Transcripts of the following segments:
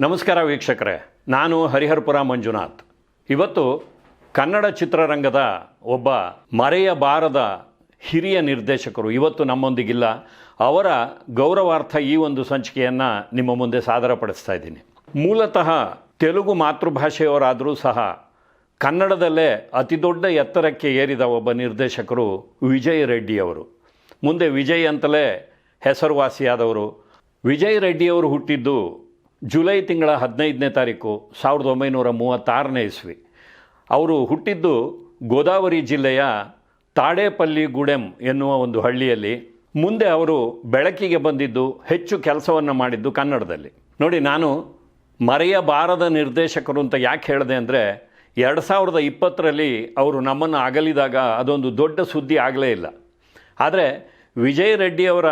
ನಮಸ್ಕಾರ ವೀಕ್ಷಕರೇ, ನಾನು ಹರಿಹರಪುರ ಮಂಜುನಾಥ್. ಇವತ್ತು ಕನ್ನಡ ಚಿತ್ರರಂಗದ ಒಬ್ಬ ಮರೆಯಬಾರದ ಹಿರಿಯ ನಿರ್ದೇಶಕರು, ಇವತ್ತು ನಮ್ಮೊಂದಿಗಿಲ್ಲ, ಅವರ ಗೌರವಾರ್ಥ ಈ ಒಂದು ಸಂಚಿಕೆಯನ್ನು ನಿಮ್ಮ ಮುಂದೆ ಸಾದರಪಡಿಸ್ತಾ ಇದ್ದೀನಿ. ಮೂಲತಃ ತೆಲುಗು ಮಾತೃಭಾಷೆಯವರಾದರೂ ಸಹ ಕನ್ನಡದಲ್ಲೇ ಅತಿದೊಡ್ಡ ಎತ್ತರಕ್ಕೆ ಏರಿದ ಒಬ್ಬ ನಿರ್ದೇಶಕರು ವಿಜಯ್ ರೆಡ್ಡಿಯವರು ಮುಂದೆ ವಿಜಯ್ ಅಂತಲೇ ಹೆಸರುವಾಸಿಯಾದವರು. ವಿಜಯ್ ರೆಡ್ಡಿಯವರು ಹುಟ್ಟಿದ್ದು ಜುಲೈ ತಿಂಗಳ ಹದಿನೈದನೇ ತಾರೀಕು ಸಾವಿರದ ಒಂಬೈನೂರ ಮೂವತ್ತಾರನೇ ಇಸ್ವಿ. ಅವರು ಹುಟ್ಟಿದ್ದು ಗೋದಾವರಿ ಜಿಲ್ಲೆಯ ತಾಡೇಪಲ್ಲಿ ಗುಡೆಂ ಎನ್ನುವ ಒಂದು ಹಳ್ಳಿಯಲ್ಲಿ. ಮುಂದೆ ಅವರು ಬೆಳಕಿಗೆ ಬಂದಿದ್ದು, ಹೆಚ್ಚು ಕೆಲಸವನ್ನು ಮಾಡಿದ್ದು ಕನ್ನಡದಲ್ಲಿ. ನೋಡಿ, ನಾನು ಮರೆಯಬಾರದ ನಿರ್ದೇಶಕರು ಅಂತ ಯಾಕೆ ಹೇಳಿದೆ ಅಂದರೆ, ಎರಡು ಸಾವಿರದ ಇಪ್ಪತ್ತರಲ್ಲಿ ಅವರು ನಮ್ಮನ್ನು ಅಗಲಿದಾಗ ಅದೊಂದು ದೊಡ್ಡ ಸುದ್ದಿ ಆಗಲೇ ಇಲ್ಲ. ಆದರೆ ವಿಜಯ್ ರೆಡ್ಡಿಯವರ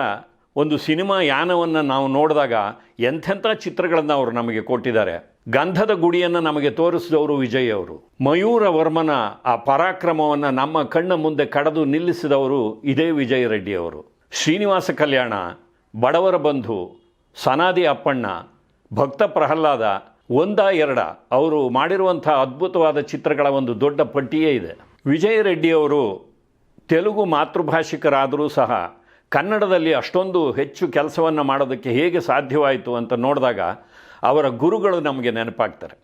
ಒಂದು ಸಿನಿಮಾ ಯಾನವನ್ನು ನಾವು ನೋಡಿದಾಗ ಎಂಥೆಂಥ ಚಿತ್ರಗಳನ್ನು ಅವರು ನಮಗೆ ಕೊಟ್ಟಿದ್ದಾರೆ. ಗಂಧದ ಗುಡಿಯನ್ನು ನಮಗೆ ತೋರಿಸಿದವರು ವಿಜಯ್ ಅವರು. ಮಯೂರ ವರ್ಮನ ಆ ಪರಾಕ್ರಮವನ್ನು ನಮ್ಮ ಕಣ್ಣ ಮುಂದೆ ಕಡದು ನಿಲ್ಲಿಸಿದವರು ಇದೇ ವಿಜಯ್ ರೆಡ್ಡಿ ಅವರು. ಶ್ರೀನಿವಾಸ ಕಲ್ಯಾಣ, ಬಡವರ ಬಂಧು, ಸನಾದಿ ಅಪ್ಪಣ್ಣ, ಭಕ್ತ ಪ್ರಹ್ಲಾದ, ಒಂದ ಎರಡ ಅವರು ಮಾಡಿರುವಂಥ ಅದ್ಭುತವಾದ ಚಿತ್ರಗಳ ಒಂದು ದೊಡ್ಡ ಪಟ್ಟಿಯೇ ಇದೆ. ವಿಜಯ್ ರೆಡ್ಡಿಯವರು ತೆಲುಗು ಮಾತೃಭಾಷಿಕರಾದರೂ ಸಹ ಕನ್ನಡದಲ್ಲಿ ಅಷ್ಟೊಂದು ಹೆಚ್ಚು ಕೆಲಸವನ್ನು ಮಾಡೋದಕ್ಕೆ ಹೇಗೆ ಸಾಧ್ಯವಾಯಿತು ಅಂತ ನೋಡಿದಾಗ ಅವರ ಗುರುಗಳು ನಮಗೆ ನೆನಪಾಗ್ತಾರೆ.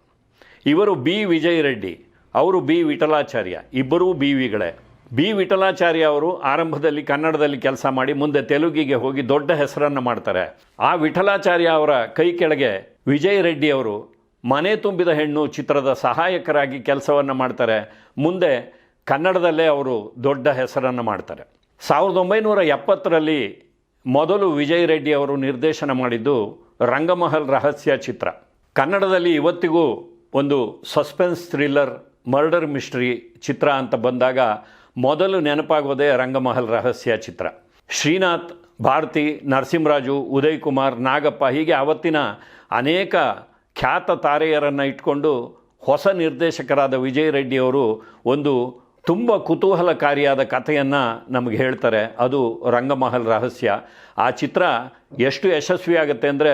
ಇವರು ಬಿ ವಿಜಯ್ ರೆಡ್ಡಿ ಅವರು ಬಿ ವಿಠಲಾಚಾರ್ಯ, ಇಬ್ಬರೂ ಬಿ ವಿಗಳೇ. ಬಿ ವಿಠಲಾಚಾರ್ಯ ಅವರು ಆರಂಭದಲ್ಲಿ ಕನ್ನಡದಲ್ಲಿ ಕೆಲಸ ಮಾಡಿ ಮುಂದೆ ತೆಲುಗಿಗೆ ಹೋಗಿ ದೊಡ್ಡ ಹೆಸರನ್ನು ಮಾಡ್ತಾರೆ. ಆ ವಿಠಲಾಚಾರ್ಯ ಅವರ ಕೈ ಕೆಳಗೆ ವಿಜಯ್ ರೆಡ್ಡಿ ಅವರು ಮನೆ ತುಂಬಿದ ಹೆಣ್ಣು ಚಿತ್ರದ ಸಹಾಯಕರಾಗಿ ಕೆಲಸವನ್ನು ಮಾಡ್ತಾರೆ. ಮುಂದೆ ಕನ್ನಡದಲ್ಲೇ ಅವರು ದೊಡ್ಡ ಹೆಸರನ್ನು ಮಾಡ್ತಾರೆ. ಸಾವಿರದ ಒಂಬೈನೂರ ಎಪ್ಪತ್ತರಲ್ಲಿ ಮೊದಲು ವಿಜಯ್ ರೆಡ್ಡಿ ಅವರು ನಿರ್ದೇಶನ ಮಾಡಿದ್ದು ರಂಗಮಹಲ್ ರಹಸ್ಯ ಚಿತ್ರ. ಕನ್ನಡದಲ್ಲಿ ಇವತ್ತಿಗೂ ಒಂದು ಸಸ್ಪೆನ್ಸ್ ಥ್ರಿಲ್ಲರ್, ಮರ್ಡರ್ ಮಿಸ್ಟ್ರಿ ಚಿತ್ರ ಅಂತ ಬಂದಾಗ ಮೊದಲು ನೆನಪಾಗೋದೇ ರಂಗಮಹಲ್ ರಹಸ್ಯ ಚಿತ್ರ. ಶ್ರೀನಾಥ್, ಭಾರತಿ, ನರಸಿಂಹರಾಜು ಉದಯ್ ಕುಮಾರ್ ನಾಗಪ್ಪ ಹೀಗೆ ಅವತ್ತಿನ ಅನೇಕ ಖ್ಯಾತ ತಾರೆಯರನ್ನು ಇಟ್ಕೊಂಡು ಹೊಸ ನಿರ್ದೇಶಕರಾದ ವಿಜಯ್ ರೆಡ್ಡಿಯವರು ಒಂದು ತುಂಬ ಕುತೂಹಲಕಾರಿಯಾದ ಕಥೆಯನ್ನು ನಮಗೆ ಹೇಳ್ತಾರೆ. ಅದು ರಂಗಮಹಲ್ ರಹಸ್ಯ. ಆ ಚಿತ್ರ ಎಷ್ಟು ಯಶಸ್ವಿಯಾಗುತ್ತೆ ಅಂದರೆ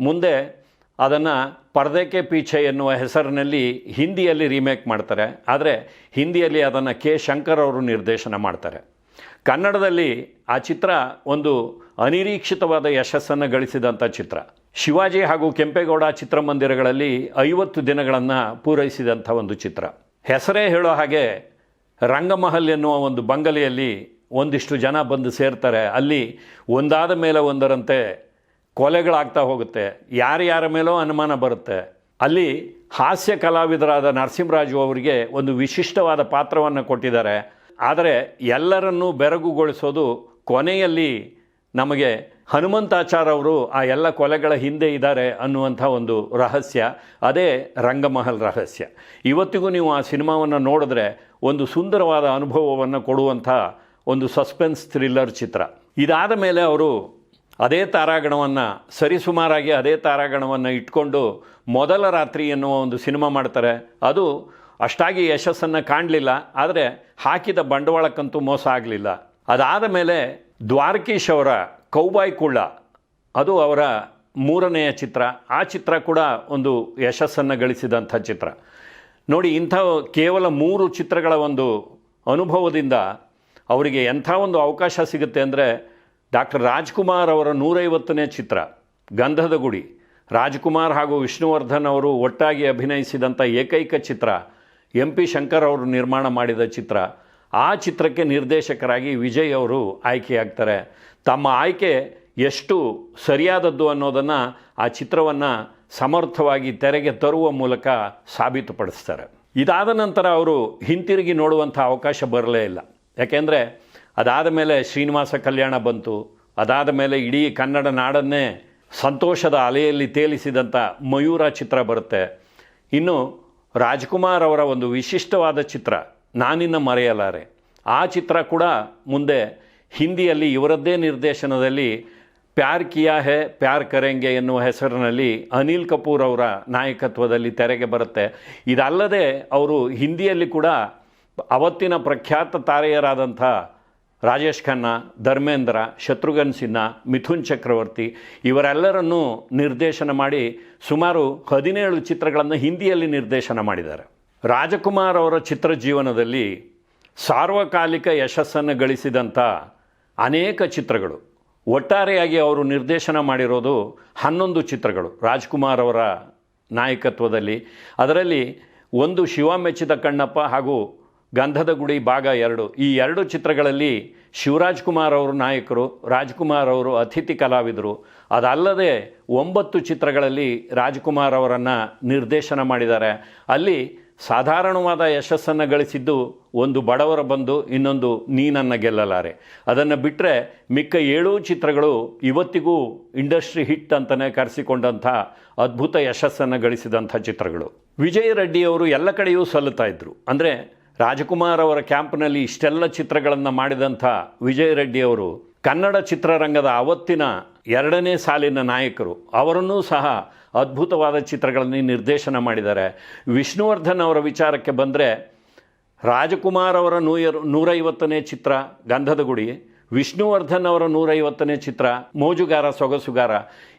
ಮುಂದೆ ಅದನ್ನು ಪರ್ದೆಕೆ ಪೀಚೆ ಎನ್ನುವ ಹೆಸರಿನಲ್ಲಿ ಹಿಂದಿಯಲ್ಲಿ ರೀಮೇಕ್ ಮಾಡ್ತಾರೆ. ಆದರೆ ಹಿಂದಿಯಲ್ಲಿ ಅದನ್ನು ಕೆ ಶಂಕರ್ ಅವರು ನಿರ್ದೇಶನ ಮಾಡ್ತಾರೆ. ಕನ್ನಡದಲ್ಲಿ ಆ ಚಿತ್ರ ಒಂದು ಅನಿರೀಕ್ಷಿತವಾದ ಯಶಸ್ಸನ್ನು ಗಳಿಸಿದಂಥ ಚಿತ್ರ. ಶಿವಾಜಿ ಹಾಗೂ ಕೆಂಪೇಗೌಡ ಚಿತ್ರಮಂದಿರಗಳಲ್ಲಿ ಐವತ್ತು ದಿನಗಳನ್ನು ಪೂರೈಸಿದಂಥ ಒಂದು ಚಿತ್ರ. ಹೆಸರೇ ಹೇಳೋ ಹಾಗೆ ರಂಗಮಹಲ್ ಎನ್ನುವ ಒಂದು ಬಂಗಲೆಯಲ್ಲಿ ಒಂದಿಷ್ಟು ಜನ ಬಂದು ಸೇರ್ತಾರೆ. ಅಲ್ಲಿ ಒಂದಾದ ಮೇಲೆ ಒಂದರಂತೆ ಕೊಲೆಗಳಾಗ್ತಾ ಹೋಗುತ್ತೆ. ಯಾರ್ಯಾರ ಮೇಲೋ ಅನುಮಾನ ಬರುತ್ತೆ. ಅಲ್ಲಿ ಹಾಸ್ಯ ಕಲಾವಿದರಾದ ನರಸಿಂಹರಾಜು ಅವರಿಗೆ ಒಂದು ವಿಶಿಷ್ಟವಾದ ಪಾತ್ರವನ್ನು ಕೊಟ್ಟಿದ್ದಾರೆ. ಆದರೆ ಎಲ್ಲರನ್ನೂ ಬೆರಗುಗೊಳಿಸೋದು ಕೊನೆಯಲ್ಲಿ ನಮಗೆ ಹನುಮಂತಾಚಾರ್ ಅವರು ಆ ಎಲ್ಲ ಕೊಲೆಗಳ ಹಿಂದೆ ಇದ್ದಾರೆ ಅನ್ನುವಂಥ ಒಂದು ರಹಸ್ಯ. ಅದೇ ರಂಗಮಹಲ್ ರಹಸ್ಯ. ಇವತ್ತಿಗೂ ನೀವು ಆ ಸಿನಿಮಾವನ್ನು ನೋಡಿದ್ರೆ ಒಂದು ಸುಂದರವಾದ ಅನುಭವವನ್ನು ಕೊಡುವಂಥ ಒಂದು ಸಸ್ಪೆನ್ಸ್ ಥ್ರಿಲ್ಲರ್ ಚಿತ್ರ. ಇದಾದ ಮೇಲೆ ಅವರು ಅದೇ ತಾರಾಗಣವನ್ನು, ಸರಿಸುಮಾರಾಗಿ ಅದೇ ತಾರಾಗಣವನ್ನು ಇಟ್ಕೊಂಡು ಮೊದಲ ರಾತ್ರಿ ಎನ್ನುವ ಒಂದು ಸಿನಿಮಾ ಮಾಡ್ತಾರೆ. ಅದು ಅಷ್ಟಾಗಿ ಯಶಸ್ಸನ್ನು ಕಾಣಲಿಲ್ಲ, ಆದರೆ ಹಾಕಿದ ಬಂಡವಾಳಕ್ಕಂತೂ ಮೋಸ ಆಗಲಿಲ್ಲ. ಅದಾದ ಮೇಲೆ ದ್ವಾರಕೀಶ್ ಅವರ ಕೌಬಾಯ್ ಕುಳ್ಳ, ಅದು ಅವರ ಮೂರನೆಯ ಚಿತ್ರ. ಆ ಚಿತ್ರ ಕೂಡ ಒಂದು ಯಶಸ್ಸನ್ನು ಗಳಿಸಿದಂಥ ಚಿತ್ರ. ನೋಡಿ, ಇಂಥ ಕೇವಲ ಮೂರು ಚಿತ್ರಗಳ ಒಂದು ಅನುಭವದಿಂದ ಅವರಿಗೆ ಎಂಥ ಒಂದು ಅವಕಾಶ ಸಿಗುತ್ತೆ ಅಂದರೆ ಡಾಕ್ಟರ್ ರಾಜ್ಕುಮಾರ್ ಅವರ ನೂರೈವತ್ತನೇ ಚಿತ್ರ, ಗಂಧದ ಗುಡಿ. ರಾಜ್ಕುಮಾರ್ ಹಾಗೂ ವಿಷ್ಣುವರ್ಧನ್ ಅವರು ಒಟ್ಟಾಗಿ ಅಭಿನಯಿಸಿದಂಥ ಏಕೈಕ ಚಿತ್ರ, ಎಂ ಪಿ ಶಂಕರ್ ಅವರು ನಿರ್ಮಾಣ ಮಾಡಿದ ಚಿತ್ರ. ಆ ಚಿತ್ರಕ್ಕೆ ನಿರ್ದೇಶಕರಾಗಿ ವಿಜಯ್ ಅವರು ಆಯ್ಕೆಯಾಗ್ತಾರೆ. ತಮ್ಮ ಆಯ್ಕೆ ಎಷ್ಟು ಸರಿಯಾದದ್ದು ಅನ್ನೋದನ್ನು ಆ ಚಿತ್ರವನ್ನು ಸಮರ್ಥವಾಗಿ ತೆರೆಗೆ ತರುವ ಮೂಲಕ ಸಾಬೀತುಪಡಿಸ್ತಾರೆ. ಇದಾದ ನಂತರ ಅವರು ಹಿಂತಿರುಗಿ ನೋಡುವಂಥ ಅವಕಾಶ ಬರಲೇ ಇಲ್ಲ. ಯಾಕೆಂದರೆ ಅದಾದ ಮೇಲೆ ಶ್ರೀನಿವಾಸ ಕಲ್ಯಾಣ ಬಂತು. ಅದಾದ ಮೇಲೆ ಇಡೀ ಕನ್ನಡ ನಾಡನ್ನೇ ಸಂತೋಷದ ಅಲೆಯಲ್ಲಿ ತೇಲಿಸಿದಂಥ ಮಯೂರ ಚಿತ್ರ ಬರುತ್ತೆ. ಇನ್ನು ರಾಜ್ಕುಮಾರ್ ಅವರ ಒಂದು ವಿಶಿಷ್ಟವಾದ ಚಿತ್ರ, ನಾನಿನ್ನ ಮರೆಯಲಾರೆ. ಆ ಚಿತ್ರ ಕೂಡ ಮುಂದೆ ಹಿಂದಿಯಲ್ಲಿ ಇವರದ್ದೇ ನಿರ್ದೇಶನದಲ್ಲಿ ಪ್ಯಾರ್ ಕಿಯಾ ಹೇ, ಪ್ಯಾರ್ ಕರೆಂಗೆ ಎನ್ನುವ ಹೆಸರಿನಲ್ಲಿ ಅನಿಲ್ ಕಪೂರ್ ಅವರ ನಾಯಕತ್ವದಲ್ಲಿ ತೆರೆಗೆ ಬರುತ್ತೆ. ಇದಲ್ಲದೆ ಅವರು ಹಿಂದಿಯಲ್ಲಿ ಕೂಡ ಅವತ್ತಿನ ಪ್ರಖ್ಯಾತ ತಾರೆಯರಾದಂಥ ರಾಜೇಶ್ ಖನ್ನಾ, ಧರ್ಮೇಂದ್ರ, ಶತ್ರುಘ್ನ ಸಿನ್ಹಾ, ಮಿಥುನ್ ಚಕ್ರವರ್ತಿ ಇವರೆಲ್ಲರನ್ನೂ ನಿರ್ದೇಶನ ಮಾಡಿ ಸುಮಾರು ಹದಿನೇಳು ಚಿತ್ರಗಳನ್ನು ಹಿಂದಿಯಲ್ಲಿ ನಿರ್ದೇಶನ ಮಾಡಿದ್ದಾರೆ. ರಾಜಕುಮಾರ್ ಅವರ ಚಿತ್ರ ಜೀವನದಲ್ಲಿ ಸಾರ್ವಕಾಲಿಕ ಯಶಸ್ಸನ್ನು ಗಳಿಸಿದಂಥ ಅನೇಕ ಚಿತ್ರಗಳು. ಒಟ್ಟಾರೆಯಾಗಿ ಅವರು ನಿರ್ದೇಶನ ಮಾಡಿರೋದು ಹನ್ನೊಂದು ಚಿತ್ರಗಳು. ರಾಜ್ಕುಮಾರ್ ಅವರ ನಾಯಕತ್ವದಲ್ಲಿ. ಅದರಲ್ಲಿ ಒಂದು ಶಿವ ಮೆಚ್ಚಿದ ಕಣ್ಣಪ್ಪ ಹಾಗೂ ಗಂಧದ ಗುಡಿ ಭಾಗ ಎರಡು. ಈ ಎರಡು ಚಿತ್ರಗಳಲ್ಲಿ ಶಿವರಾಜ್ ಕುಮಾರ್ ಅವರು ನಾಯಕರು, ರಾಜ್ಕುಮಾರ್ ಅವರು ಅತಿಥಿ ಕಲಾವಿದರು. ಅದಲ್ಲದೆ ಒಂಬತ್ತು ಚಿತ್ರಗಳಲ್ಲಿ ರಾಜ್ಕುಮಾರ್ ಅವರನ್ನು ನಿರ್ದೇಶನ ಮಾಡಿದ್ದಾರೆ. ಅಲ್ಲಿ ಸಾಧಾರಣವಾದ ಯಶಸ್ಸನ್ನು ಗಳಿಸಿದ್ದು ಒಂದು ಬಡವರ ಬಂದು ಇನ್ನೊಂದು ನೀನನ್ನು ಗೆಲ್ಲಲಾರೆ. ಅದನ್ನು ಬಿಟ್ಟರೆ ಮಿಕ್ಕ ಏಳೂ ಚಿತ್ರಗಳು ಇವತ್ತಿಗೂ ಇಂಡಸ್ಟ್ರಿ ಹಿಟ್ ಅಂತಲೇ ಕರೆಸಿಕೊಂಡಂಥ ಅದ್ಭುತ ಯಶಸ್ಸನ್ನು ಗಳಿಸಿದಂಥ ಚಿತ್ರಗಳು. ವಿಜಯ್ ರೆಡ್ಡಿ ಅವರು ಎಲ್ಲ ಕಡೆಯೂ ಸಲ್ಲುತ್ತಾ ಇದ್ದರು ಅಂದರೆ ರಾಜಕುಮಾರ್ ಅವರ ಕ್ಯಾಂಪ್ನಲ್ಲಿ ಇಷ್ಟೆಲ್ಲ ಚಿತ್ರಗಳನ್ನು ಮಾಡಿದಂಥ ವಿಜಯ್ ರೆಡ್ಡಿ ಅವರು ಕನ್ನಡ ಚಿತ್ರರಂಗದ ಅವತ್ತಿನ ಎರಡನೇ ಸಾಲಿನ ನಾಯಕರು, ಅವರನ್ನೂ ಸಹ ಅದ್ಭುತವಾದ ಚಿತ್ರಗಳನ್ನು ನಿರ್ದೇಶನ ಮಾಡಿದ್ದಾರೆ. ವಿಷ್ಣುವರ್ಧನ್ ಅವರ ವಿಚಾರಕ್ಕೆ ಬಂದರೆ, ರಾಜಕುಮಾರ್ ಅವರ ನೂಯರ್, ನೂರೈವತ್ತನೇ ಚಿತ್ರ, ಗಂಧದ ಗುಡಿ, ವಿಷ್ಣುವರ್ಧನ್ ಅವರ ನೂರೈವತ್ತನೇ ಚಿತ್ರ, ಮೋಜುಗಾರ, ಸೊಗಸುಗಾರ,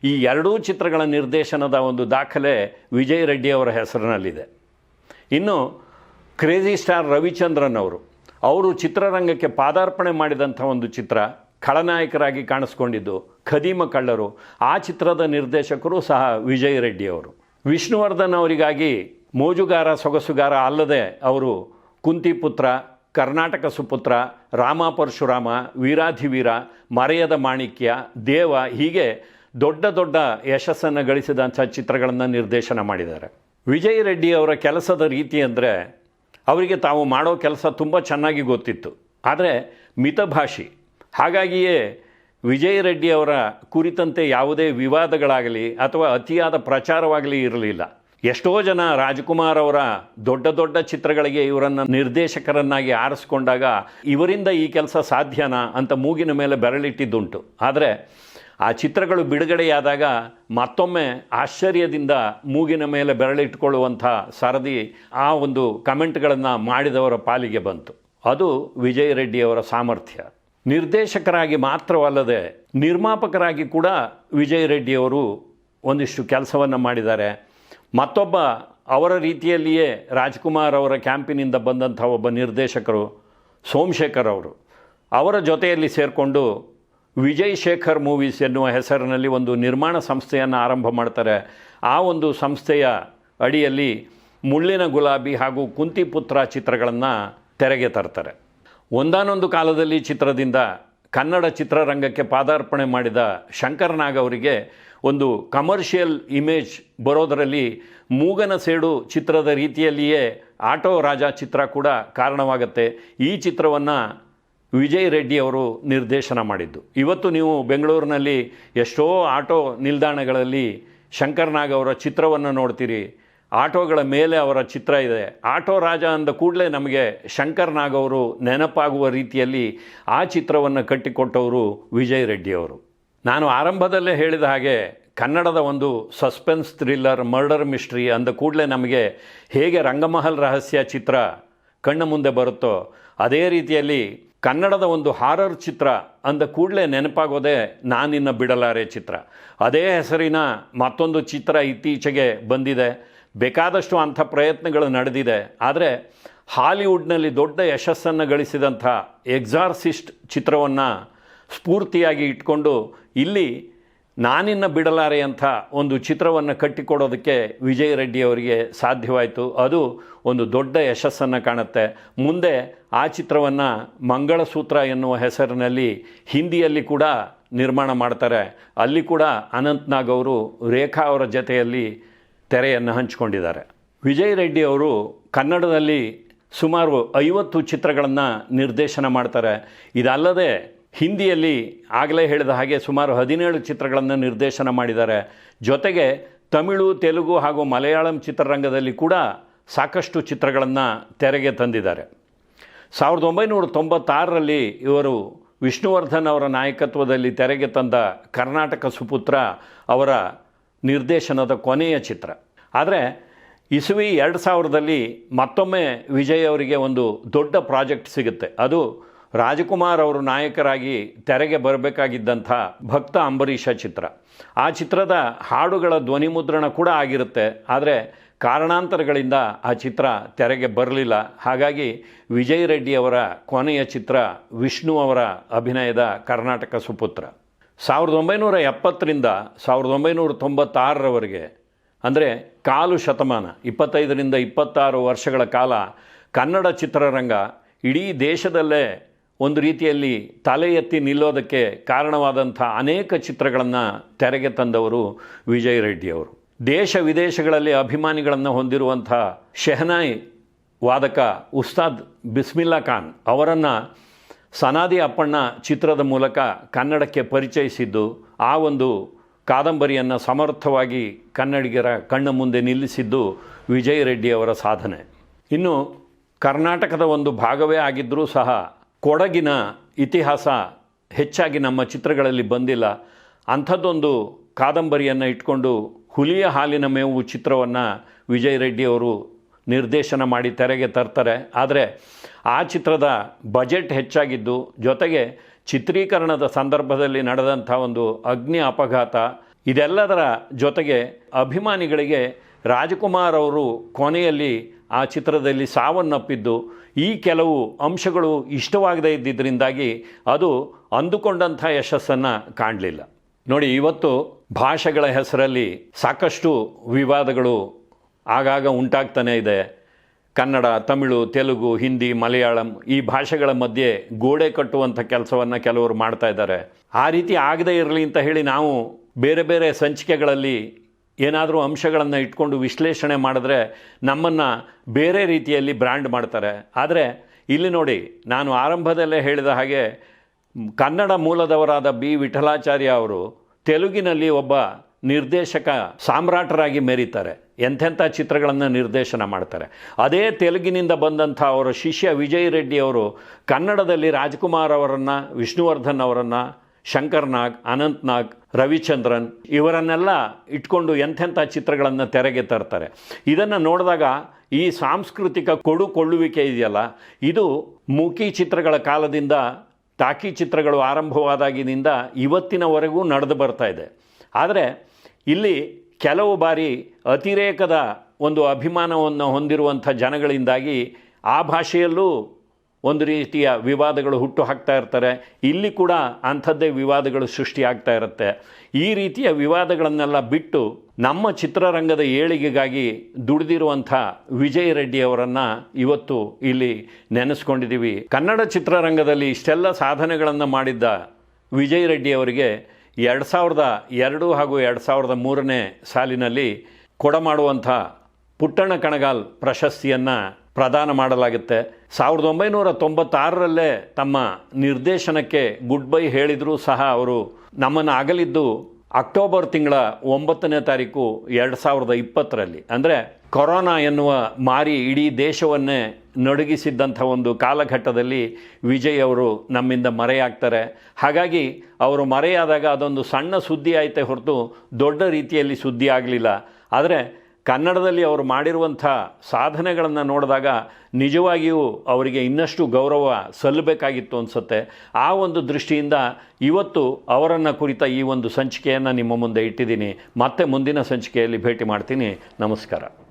ಈ ಎರಡೂ ಚಿತ್ರಗಳ ನಿರ್ದೇಶನದ ಒಂದು ದಾಖಲೆ ವಿಜಯ್ ರೆಡ್ಡಿ ಅವರ ಹೆಸರಿನಲ್ಲಿದೆ. ಇನ್ನು ಕ್ರೇಜಿ ಸ್ಟಾರ್ ರವಿಚಂದ್ರನ್ ಅವರು ಅವರು ಚಿತ್ರರಂಗಕ್ಕೆ ಪಾದಾರ್ಪಣೆ ಮಾಡಿದಂಥ ಒಂದು ಚಿತ್ರ ಖಳನಾಯಕರಾಗಿ ಕಾಣಿಸ್ಕೊಂಡಿದ್ದು ಖದೀಮ ಕಳ್ಳರು. ಆ ಚಿತ್ರದ ನಿರ್ದೇಶಕರು ಸಹ ವಿಜಯ್ ರೆಡ್ಡಿ ಅವರು ವಿಷ್ಣುವರ್ಧನ್ ಅವರಿಗಾಗಿ ಮೋಜುಗಾರ ಸೊಗಸುಗಾರ ಅಲ್ಲದೆ ಅವರು ಕುಂತಿಪುತ್ರ ಕರ್ನಾಟಕ ಸುಪುತ್ರ, ರಾಮ ಪರಶುರಾಮ, ವೀರಾಧಿವೀರ, ಮರೆಯದ ಮಾಣಿಕ್ಯ, ದೇವ ಹೀಗೆ ದೊಡ್ಡ ದೊಡ್ಡ ಯಶಸ್ಸನ್ನು ಗಳಿಸಿದಂಥ ಚಿತ್ರಗಳನ್ನು ನಿರ್ದೇಶನ ಮಾಡಿದ್ದಾರೆ. ವಿಜಯ್ ರೆಡ್ಡಿ ಅವರ ಕೆಲಸದ ರೀತಿ ಅಂದರೆ ಅವರಿಗೆ ತಾವು ಮಾಡೋ ಕೆಲಸ ತುಂಬ ಚೆನ್ನಾಗಿ ಗೊತ್ತಿತ್ತು. ಆದರೆ ಮಿತಭಾಷಿ ಹಾಗಾಗಿಯೇ ವಿಜಯ ರೆಡ್ಡಿ ಅವರ ಕುರಿತಂತೆ ಯಾವುದೇ ವಿವಾದಗಳಾಗಲಿ ಅಥವಾ ಅತಿಯಾದ ಪ್ರಚಾರವಾಗಲಿ ಇರಲಿಲ್ಲ. ಎಷ್ಟೋ ಜನ ರಾಜ್ಕುಮಾರ್ ಅವರ ದೊಡ್ಡ ದೊಡ್ಡ ಚಿತ್ರಗಳಿಗೆ ಇವರನ್ನು ನಿರ್ದೇಶಕರನ್ನಾಗಿ ಆರಿಸ್ಕೊಂಡಾಗ ಇವರಿಂದ ಈ ಕೆಲಸ ಸಾಧ್ಯನಾ ಅಂತ ಮೂಗಿನ ಮೇಲೆ ಬೆರಳಿಟ್ಟಿದ್ದುಂಟು. ಆದರೆ ಆ ಚಿತ್ರಗಳು ಬಿಡುಗಡೆಯಾದಾಗ ಮತ್ತೊಮ್ಮೆ ಆಶ್ಚರ್ಯದಿಂದ ಮೂಗಿನ ಮೇಲೆ ಬೆರಳಿಟ್ಟುಕೊಳ್ಳುವಂಥ ಸರದಿ ಆ ಒಂದು ಕಮೆಂಟ್ಗಳನ್ನು ಮಾಡಿದವರ ಪಾಲಿಗೆ ಬಂತು. ಅದು ವಿಜಯ್ ರೆಡ್ಡಿಯವರ ಸಾಮರ್ಥ್ಯ. ನಿರ್ದೇಶಕರಾಗಿ ಮಾತ್ರವಲ್ಲದೆ ನಿರ್ಮಾಪಕರಾಗಿ ಕೂಡ ವಿಜಯ್ ರೆಡ್ಡಿ ಅವರು ಒಂದಿಷ್ಟು ಕೆಲಸವನ್ನು ಮಾಡಿದ್ದಾರೆ. ಮತ್ತೊಬ್ಬ ಅವರ ರೀತಿಯಲ್ಲಿಯೇ ರಾಜ್ಕುಮಾರ್ ಅವರ ಕ್ಯಾಂಪಿನಿಂದ ಬಂದಂಥ ಒಬ್ಬ ನಿರ್ದೇಶಕರು ಸೋಮಶೇಖರ್ ಅವರು. ಅವರ ಜೊತೆಯಲ್ಲಿ ಸೇರಿಕೊಂಡು ವಿಜಯ್ ಶೇಖರ್ ಮೂವೀಸ್ ಎನ್ನುವ ಹೆಸರಿನಲ್ಲಿ ಒಂದು ನಿರ್ಮಾಣ ಸಂಸ್ಥೆಯನ್ನು ಆರಂಭ ಮಾಡ್ತಾರೆ. ಆ ಒಂದು ಸಂಸ್ಥೆಯ ಅಡಿಯಲ್ಲಿ ಮುಳ್ಳಿನ ಗುಲಾಬಿ ಹಾಗೂ ಕುಂತಿಪುತ್ರ ಚಿತ್ರಗಳನ್ನು ತೆರೆಗೆ ತರ್ತಾರೆ. ಒಂದಾನೊಂದು ಕಾಲದಲ್ಲಿ ಚಿತ್ರದಿಂದ ಕನ್ನಡ ಚಿತ್ರರಂಗಕ್ಕೆ ಪಾದಾರ್ಪಣೆ ಮಾಡಿದ ಶಂಕರನಾಗ್ ಅವರಿಗೆ ಒಂದು ಕಮರ್ಷಿಯಲ್ ಇಮೇಜ್ ಬರೋದರಲ್ಲಿ ಮೂಗನ ಸೇಡು ಚಿತ್ರದ ರೀತಿಯಲ್ಲಿಯೇ ಆಟೋ ರಾಜ ಚಿತ್ರ ಕೂಡ ಕಾರಣವಾಗುತ್ತೆ. ಈ ಚಿತ್ರವನ್ನು ವಿಜಯ್ ರೆಡ್ಡಿ ಅವರು ನಿರ್ದೇಶನ ಮಾಡಿದ್ದು. ಇವತ್ತು ನೀವು ಬೆಂಗಳೂರಿನಲ್ಲಿ ಎಷ್ಟೋ ಆಟೋ ನಿಲ್ದಾಣಗಳಲ್ಲಿ ಶಂಕರ್ನಾಗ್ ಅವರ ಚಿತ್ರವನ್ನು ನೋಡ್ತೀರಿ. ಆಟೋಗಳ ಮೇಲೆ ಅವರ ಚಿತ್ರ ಇದೆ. ಆಟೋ ರಾಜ ಅಂದ ಕೂಡಲೇ ನಮಗೆ ಶಂಕರ್ ಅವರು ನೆನಪಾಗುವ ರೀತಿಯಲ್ಲಿ ಆ ಚಿತ್ರವನ್ನು ಕಟ್ಟಿಕೊಟ್ಟವರು ವಿಜಯ್ ರೆಡ್ಡಿ ಅವರು. ನಾನು ಆರಂಭದಲ್ಲೇ ಹೇಳಿದ ಹಾಗೆ ಕನ್ನಡದ ಒಂದು ಸಸ್ಪೆನ್ಸ್ ಥ್ರಿಲ್ಲರ್, ಮರ್ಡರ್ ಮಿಸ್ಟ್ರಿ ಅಂದ ಕೂಡಲೇ ನಮಗೆ ಹೇಗೆ ರಂಗಮಹಲ್ ರಹಸ್ಯ ಚಿತ್ರ ಕಣ್ಣ ಮುಂದೆ ಬರುತ್ತೋ, ಅದೇ ರೀತಿಯಲ್ಲಿ ಕನ್ನಡದ ಒಂದು ಹಾರರ್ ಚಿತ್ರ ಅಂದ ಕೂಡಲೇ ನೆನಪಾಗೋದೇ ನಾನಿನ್ನ ಬಿಡಲಾರೆ ಚಿತ್ರ. ಅದೇ ಹೆಸರಿನ ಮತ್ತೊಂದು ಚಿತ್ರ ಇತ್ತೀಚೆಗೆ ಬಂದಿದೆ. ಬೇಕಾದಷ್ಟು ಅಂಥ ಪ್ರಯತ್ನಗಳು ನಡೆದಿದೆ. ಆದರೆ ಹಾಲಿವುಡ್ನಲ್ಲಿ ದೊಡ್ಡ ಯಶಸ್ಸನ್ನು ಗಳಿಸಿದಂಥ ಎಕ್ಸಾರ್ಸಿಸ್ಟ್ ಚಿತ್ರವನ್ನು ಸ್ಫೂರ್ತಿಯಾಗಿ ಇಟ್ಕೊಂಡು ಇಲ್ಲಿ ನಾನಿನ್ನ ಬಿಡಲಾರೆ ಅಂಥ ಒಂದು ಚಿತ್ರವನ್ನು ಕಟ್ಟಿಕೊಡೋದಕ್ಕೆ ವಿಜಯ್ ರೆಡ್ಡಿ ಅವರಿಗೆ ಸಾಧ್ಯವಾಯಿತು. ಅದು ಒಂದು ದೊಡ್ಡ ಯಶಸ್ಸನ್ನು ಕಾಣುತ್ತೆ. ಮುಂದೆ ಆ ಚಿತ್ರವನ್ನು ಮಂಗಳಸೂತ್ರ ಎನ್ನುವ ಹೆಸರಿನಲ್ಲಿ ಹಿಂದಿಯಲ್ಲಿ ಕೂಡ ನಿರ್ಮಾಣ ಮಾಡ್ತಾರೆ. ಅಲ್ಲಿ ಕೂಡ ಅನಂತ್ನಾಗ್ ಅವರು ರೇಖಾ ಅವರ ಜೊತೆಯಲ್ಲಿ ತೆರೆಯನ್ನು ಹಂಚಿಕೊಂಡಿದ್ದಾರೆ. ವಿಜಯ್ ರೆಡ್ಡಿ ಅವರು ಕನ್ನಡದಲ್ಲಿ ಸುಮಾರು ಐವತ್ತು ಚಿತ್ರಗಳನ್ನು ನಿರ್ದೇಶನ ಮಾಡ್ತಾರೆ. ಇದಲ್ಲದೆ ಹಿಂದಿಯಲ್ಲಿ ಆಗಲೇ ಹೇಳಿದ ಹಾಗೆ ಸುಮಾರು ಹದಿನೇಳು ಚಿತ್ರಗಳನ್ನು ನಿರ್ದೇಶನ ಮಾಡಿದ್ದಾರೆ. ಜೊತೆಗೆ ತಮಿಳು, ತೆಲುಗು ಹಾಗೂ ಮಲಯಾಳಂ ಚಿತ್ರರಂಗದಲ್ಲಿ ಕೂಡ ಸಾಕಷ್ಟು ಚಿತ್ರಗಳನ್ನು ತೆರೆಗೆ ತಂದಿದ್ದಾರೆ. ಸಾವಿರದ ಒಂಬೈನೂರ ತೊಂಬತ್ತಾರರಲ್ಲಿ ಇವರು ವಿಷ್ಣುವರ್ಧನ್ ಅವರ ನಾಯಕತ್ವದಲ್ಲಿ ತೆರೆಗೆ ತಂದ ಕರ್ನಾಟಕ ಸುಪುತ್ರ ಅವರ ನಿರ್ದೇಶನದ ಕೊನೆಯ ಚಿತ್ರ. ಆದರೆ ಇಸುವಿ ಎರಡು ಸಾವಿರದಲ್ಲಿ ಮತ್ತೊಮ್ಮೆ ವಿಜಯ್ ಅವರಿಗೆ ಒಂದು ದೊಡ್ಡ ಪ್ರಾಜೆಕ್ಟ್ ಸಿಗುತ್ತೆ. ಅದು ರಾಜಕುಮಾರ್ ಅವರು ನಾಯಕರಾಗಿ ತೆರೆಗೆ ಬರಬೇಕಾಗಿದ್ದಂಥ ಭಕ್ತ ಅಂಬರೀಷ ಚಿತ್ರ. ಆ ಚಿತ್ರದ ಹಾಡುಗಳ ಧ್ವನಿಮುದ್ರಣ ಕೂಡ ಆಗಿರುತ್ತೆ. ಆದರೆ ಕಾರಣಾಂತರಗಳಿಂದ ಆ ಚಿತ್ರ ತೆರೆಗೆ ಬರಲಿಲ್ಲ. ಹಾಗಾಗಿ ವಿಜಯ್ ರೆಡ್ಡಿ ಅವರ ಕೊನೆಯ ಚಿತ್ರ ವಿಷ್ಣು ಅವರ ಅಭಿನಯದ ಕರ್ನಾಟಕ ಸುಪುತ್ರ. ಸಾವಿರದ ಒಂಬೈನೂರ ಎಪ್ಪತ್ತರಿಂದ ಸಾವಿರದ ಒಂಬೈನೂರ ತೊಂಬತ್ತಾರರವರೆಗೆ, ಅಂದರೆ ಕಾಲು ಶತಮಾನ, ಇಪ್ಪತ್ತೈದರಿಂದ ಇಪ್ಪತ್ತಾರು ವರ್ಷಗಳ ಕಾಲ, ಕನ್ನಡ ಚಿತ್ರರಂಗ ಇಡೀ ದೇಶದಲ್ಲೇ ಒಂದು ರೀತಿಯಲ್ಲಿ ತಲೆ ಎತ್ತಿ ನಿಲ್ಲೋದಕ್ಕೆ ಕಾರಣವಾದಂಥ ಅನೇಕ ಚಿತ್ರಗಳನ್ನು ತೆರೆಗೆ ತಂದವರು ವಿಜಯ್ ರೆಡ್ಡಿಯವರು ದೇಶ ವಿದೇಶಗಳಲ್ಲಿ ಅಭಿಮಾನಿಗಳನ್ನು ಹೊಂದಿರುವಂಥ ಶೆಹನಾಯ್ ವಾದಕ ಉಸ್ತಾದ್ ಬಿಸ್ಮಿಲ್ಲಾ ಖಾನ್ ಅವರನ್ನು ಸನಾದಿ ಅಪ್ಪಣ್ಣ ಚಿತ್ರದ ಮೂಲಕ ಕನ್ನಡಕ್ಕೆ ಪರಿಚಯಿಸಿದ್ದು, ಆ ಒಂದು ಕಾದಂಬರಿಯನ್ನು ಸಮರ್ಥವಾಗಿ ಕನ್ನಡಿಗರ ಕಣ್ಣ ಮುಂದೆ ನಿಲ್ಲಿಸಿದ್ದು ವಿಜಯ್ ರೆಡ್ಡಿ ಅವರ ಸಾಧನೆ. ಇನ್ನು ಕರ್ನಾಟಕದ ಒಂದು ಭಾಗವೇ ಆಗಿದ್ದರೂ ಸಹ ಕೊಡಗಿನ ಇತಿಹಾಸ ಹೆಚ್ಚಾಗಿ ನಮ್ಮ ಚಿತ್ರಗಳಲ್ಲಿ ಬಂದಿಲ್ಲ. ಅಂಥದ್ದೊಂದು ಕಾದಂಬರಿಯನ್ನು ಇಟ್ಕೊಂಡು ಹುಲಿಯ ಹಾಲಿನ ಮೇವು ಚಿತ್ರವನ್ನು ವಿಜಯ್ ರೆಡ್ಡಿ ಅವರು ನಿರ್ದೇಶನ ಮಾಡಿ ತೆರೆಗೆ ತರ್ತಾರೆ. ಆದರೆ ಆ ಚಿತ್ರದ ಬಜೆಟ್ ಹೆಚ್ಚಾಗಿದ್ದು, ಜೊತೆಗೆ ಚಿತ್ರೀಕರಣದ ಸಂದರ್ಭದಲ್ಲಿ ನಡೆದಂಥ ಒಂದು ಅಗ್ನಿ ಅಪಘಾತ, ಇದೆಲ್ಲದರ ಜೊತೆಗೆ ಅಭಿಮಾನಿಗಳಿಗೆ ರಾಜಕುಮಾರ್ ಅವರು ಕೊನೆಯಲ್ಲಿ ಆ ಚಿತ್ರದಲ್ಲಿ ಸಾವನ್ನಪ್ಪಿದ್ದು, ಈ ಕೆಲವು ಅಂಶಗಳು ಇಷ್ಟವಾಗದೇ ಇದ್ದಿದ್ದರಿಂದಾಗಿ ಅದು ಅಂದುಕೊಂಡಂಥ ಯಶಸ್ಸನ್ನು ಕಾಣಲಿಲ್ಲ. ನೋಡಿ, ಇವತ್ತು ಭಾಷೆಗಳ ಹೆಸರಲ್ಲಿ ಸಾಕಷ್ಟು ವಿವಾದಗಳು ಆಗಾಗ ಉಂಟಾಗ್ತಾನೇ ಇದೆ. ಕನ್ನಡ, ತಮಿಳು, ತೆಲುಗು, ಹಿಂದಿ, ಮಲಯಾಳಂ ಈ ಭಾಷೆಗಳ ಮಧ್ಯೆ ಗೋಡೆ ಕಟ್ಟುವಂಥ ಕೆಲಸವನ್ನು ಕೆಲವರು ಮಾಡ್ತಾ ಇದ್ದಾರೆ. ಆ ರೀತಿ ಆಗದೇ ಇರಲಿ ಅಂತ ಹೇಳಿ ನಾವು ಬೇರೆ ಬೇರೆ ಸಂಚಿಕೆಗಳಲ್ಲಿ ಏನಾದರೂ ಅಂಶಗಳನ್ನು ಇಟ್ಕೊಂಡು ವಿಶ್ಲೇಷಣೆ ಮಾಡಿದ್ರೆ ನಮ್ಮನ್ನು ಬೇರೆ ರೀತಿಯಲ್ಲಿ ಬ್ರ್ಯಾಂಡ್ ಮಾಡ್ತಾರೆ. ಆದರೆ ಇಲ್ಲಿ ನೋಡಿ, ನಾನು ಆರಂಭದಲ್ಲೇ ಹೇಳಿದ ಹಾಗೆ ಕನ್ನಡ ಮೂಲದವರಾದ ಬಿ. ವಿಠಲಾಚಾರ್ಯ ಅವರು ತೆಲುಗಿನಲ್ಲಿ ಒಬ್ಬ ನಿರ್ದೇಶಕ, ಸಾಮ್ರಾಟರಾಗಿ ಮೆರೀತಾರೆ ಎಂಥೆಂಥ ಚಿತ್ರಗಳನ್ನು ನಿರ್ದೇಶನ ಮಾಡ್ತಾರೆ. ಅದೇ ತೆಲುಗಿನಿಂದ ಬಂದಂಥ ಅವರ ಶಿಷ್ಯ ವಿಜಯ್ ರೆಡ್ಡಿ ಅವರು ಕನ್ನಡದಲ್ಲಿ ರಾಜ್ಕುಮಾರ್ ಅವರನ್ನು, ವಿಷ್ಣುವರ್ಧನ್ ಅವರನ್ನು ಶಂಕರ್ ನಾಗ್ ರವಿಚಂದ್ರನ್ ಇವರನ್ನೆಲ್ಲ ಇಟ್ಕೊಂಡು ಎಂಥೆಂಥ ಚಿತ್ರಗಳನ್ನು ತೆರೆಗೆ ತರ್ತಾರೆ. ಇದನ್ನು ನೋಡಿದಾಗ ಈ ಸಾಂಸ್ಕೃತಿಕ ಕೊಡುಕೊಳ್ಳುವಿಕೆ ಇದೆಯಲ್ಲ, ಇದು ಮೂಕಿ ಚಿತ್ರಗಳ ಕಾಲದಿಂದ ಟಾಕಿ ಚಿತ್ರಗಳು ಆರಂಭವಾದಾಗಿನಿಂದ ಇವತ್ತಿನವರೆಗೂ ನಡೆದು ಬರ್ತಾ ಇದೆ. ಆದರೆ ಇಲ್ಲಿ ಕೆಲವು ಬಾರಿ ಅತಿರೇಕದ ಒಂದು ಅಭಿಮಾನವನ್ನು ಹೊಂದಿರುವಂಥ ಜನಗಳಿಂದಾಗಿ ಆ ಭಾಷೆಯಲ್ಲೂ ಒಂದು ರೀತಿಯ ವಿವಾದಗಳು ಹುಟ್ಟು ಹಾಕ್ತಾ ಇರ್ತಾರೆ. ಇಲ್ಲಿ ಕೂಡ ಅಂಥದ್ದೇ ವಿವಾದಗಳು ಸೃಷ್ಟಿಯಾಗ್ತಾ ಇರುತ್ತೆ. ಈ ರೀತಿಯ ವಿವಾದಗಳನ್ನೆಲ್ಲ ಬಿಟ್ಟು ನಮ್ಮ ಚಿತ್ರರಂಗದ ಏಳಿಗೆಗಾಗಿ ದುಡಿದಿರುವಂಥ ವಿಜಯ್ ರೆಡ್ಡಿ ಅವರನ್ನು ಇವತ್ತು ಇಲ್ಲಿ ನೆನೆಸ್ಕೊಂಡಿದ್ದೀವಿ. ಕನ್ನಡ ಚಿತ್ರರಂಗದಲ್ಲಿ ಇಷ್ಟೆಲ್ಲ ಸಾಧನೆಗಳನ್ನು ಮಾಡಿದ್ದ ವಿಜಯ್ ರೆಡ್ಡಿ ಅವರಿಗೆ ಎರಡು ಸಾವಿರದ ಎರಡು ಹಾಗೂ ಎರಡು ಸಾವಿರದ ಮೂರನೇ ಸಾಲಿನಲ್ಲಿ ಕೊಡಮಾಡುವಂಥ ಪುಟ್ಟಣ ಕಣಗಾಲ್ ಪ್ರಶಸ್ತಿಯನ್ನು ಪ್ರದಾನ ಮಾಡಲಾಗುತ್ತೆ. ಸಾವಿರದ ಒಂಬೈನೂರ ತೊಂಬತ್ತಾರರಲ್ಲೇ ತಮ್ಮ ನಿರ್ದೇಶನಕ್ಕೆ ಗುಡ್ ಬೈ ಹೇಳಿದರೂ ಸಹ ಅವರು ನಮ್ಮನ್ನು ಆಗಲಿದ್ದು ಅಕ್ಟೋಬರ್ ತಿಂಗಳ ಒಂಬತ್ತನೇ ತಾರೀಕು ಎರಡು ಸಾವಿರದ ಇಪ್ಪತ್ತರಲ್ಲಿ. ಅಂದರೆ ಕೊರೋನಾ ಎನ್ನುವ ಮಾರಿ ಇಡೀ ದೇಶವನ್ನೇ ನಡುಗಿಸಿದ್ದಂಥ ಒಂದು ಕಾಲಘಟ್ಟದಲ್ಲಿ ವಿಜಯ್ ಅವರು ನಮ್ಮಿಂದ ಮರೆಯಾಗ್ತಾರೆ. ಹಾಗಾಗಿ ಅವರು ಮರೆಯಾದಾಗ ಅದೊಂದು ಸಣ್ಣ ಸುದ್ದಿ ಆಯಿತೇ ಹೊರತು ದೊಡ್ಡ ರೀತಿಯಲ್ಲಿ ಸುದ್ದಿ ಆಗಲಿಲ್ಲ. ಆದರೆ ಕನ್ನಡದಲ್ಲಿ ಅವರು ಮಾಡಿರುವಂಥ ಸಾಧನೆಗಳನ್ನು ನೋಡಿದಾಗ ನಿಜವಾಗಿಯೂ ಅವರಿಗೆ ಇನ್ನಷ್ಟು ಗೌರವ ಸಲ್ಲಬೇಕಾಗಿತ್ತು ಅನಿಸುತ್ತೆ. ಆ ಒಂದು ದೃಷ್ಟಿಯಿಂದ ಇವತ್ತು ಅವರನ್ನು ಕುರಿತ ಈ ಒಂದು ಸಂಚಿಕೆಯನ್ನು ನಿಮ್ಮ ಮುಂದೆ ಇಟ್ಟಿದ್ದೀನಿ. ಮತ್ತೆ ಮುಂದಿನ ಸಂಚಿಕೆಯಲ್ಲಿ ಭೇಟಿ ಮಾಡ್ತೀನಿ. ನಮಸ್ಕಾರ.